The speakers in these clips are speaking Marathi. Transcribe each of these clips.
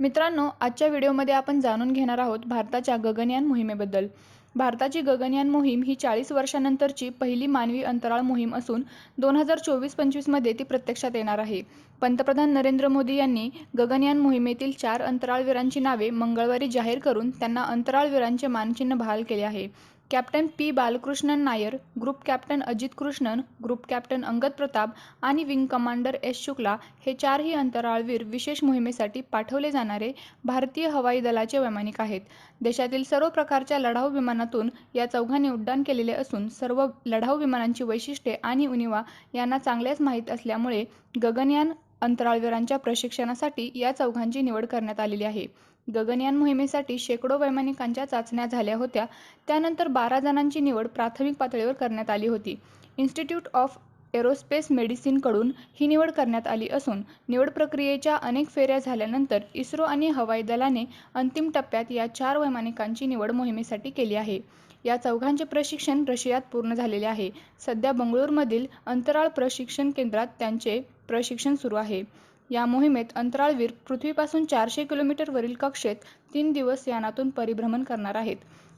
मित्रांनो आजच्या व्हिडिओमध्ये आपण जाणून घेणार आहोत भारताच्या गगनयान मोहिमेबद्दल. भारताची गगनयान मोहीम ही चाळीस वर्षानंतरची पहिली मानवी अंतराळ मोहीम असून दोन हजार चोवीस पंचवीसमध्ये ती प्रत्यक्षात येणार आहे. पंतप्रधान नरेंद्र मोदी यांनी गगनयान मोहिमेतील चार अंतराळवीरांची नावे मंगळवारी जाहीर करून त्यांना अंतराळवीरांचे मानचिन्ह बहाल केले आहे. Captain P. Balakrishnan Nair group captain Ajit Krishnan group captain Angad Pratap आणि विंग कमांडर एस. शुक्ला हे चारही अंतराळवीर विशेष मोहिमेसाठी पाठवले जाणारे भारतीय हवाई दलाचे वैमानिक आहेत. देशातील सर्व प्रकारच्या लढाऊ विमानातून या चौघांनी उड्डाण केलेले असून सर्व लढाऊ विमानांची वैशिष्ट्ये आणि उनिवा यांना चांगल्याच माहीत असल्यामुळे गगनयान अंतराळवीरांच्या प्रशिक्षणासाठी या चौघांची निवड करण्यात आलेली आहे. गगनयान मोहिमेसाठी शेकडो वैमानिकांच्या चाचण्या झाल्या होत्या. त्यानंतर बारा जणांची निवड प्राथमिक पातळीवर करण्यात आली होती. इन्स्टिट्यूट ऑफ एरोस्पेस मेडिसिनकडून ही निवड करण्यात आली असून निवड प्रक्रियेच्या अनेक फेऱ्या झाल्यानंतर इस्रो आणि हवाई दलाने अंतिम टप्प्यात या चार वैमानिकांची निवड मोहिमेसाठी केली आहे. या चौघांचे प्रशिक्षण रशियात पूर्ण झालेले आहे. सध्या बंगळूरमधील अंतराळ प्रशिक्षण केंद्रात त्यांचे प्रशिक्षण सुरू आहे. या मोहिमेत अंतराळवीर पृथ्वीपासून चारशे किलोमीटरवरील कक्षेत तीन दिवस यानातून परिभ्रमण करणार आहेत.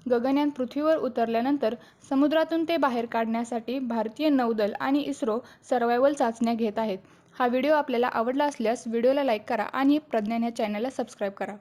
गगनयान पृथ्वीवर उतरल्यानंतर समुद्रातून ते बाहेर काढण्यासाठी भारतीय नौदल आणि इस्रो सर्वायवल चाचण्या घेत आहेत. हा व्हिडिओ आपल्याला आवडला असल्यास व्हिडिओला लाईक करा आणि प्रज्ञान या चॅनलला सबस्क्राईब करा.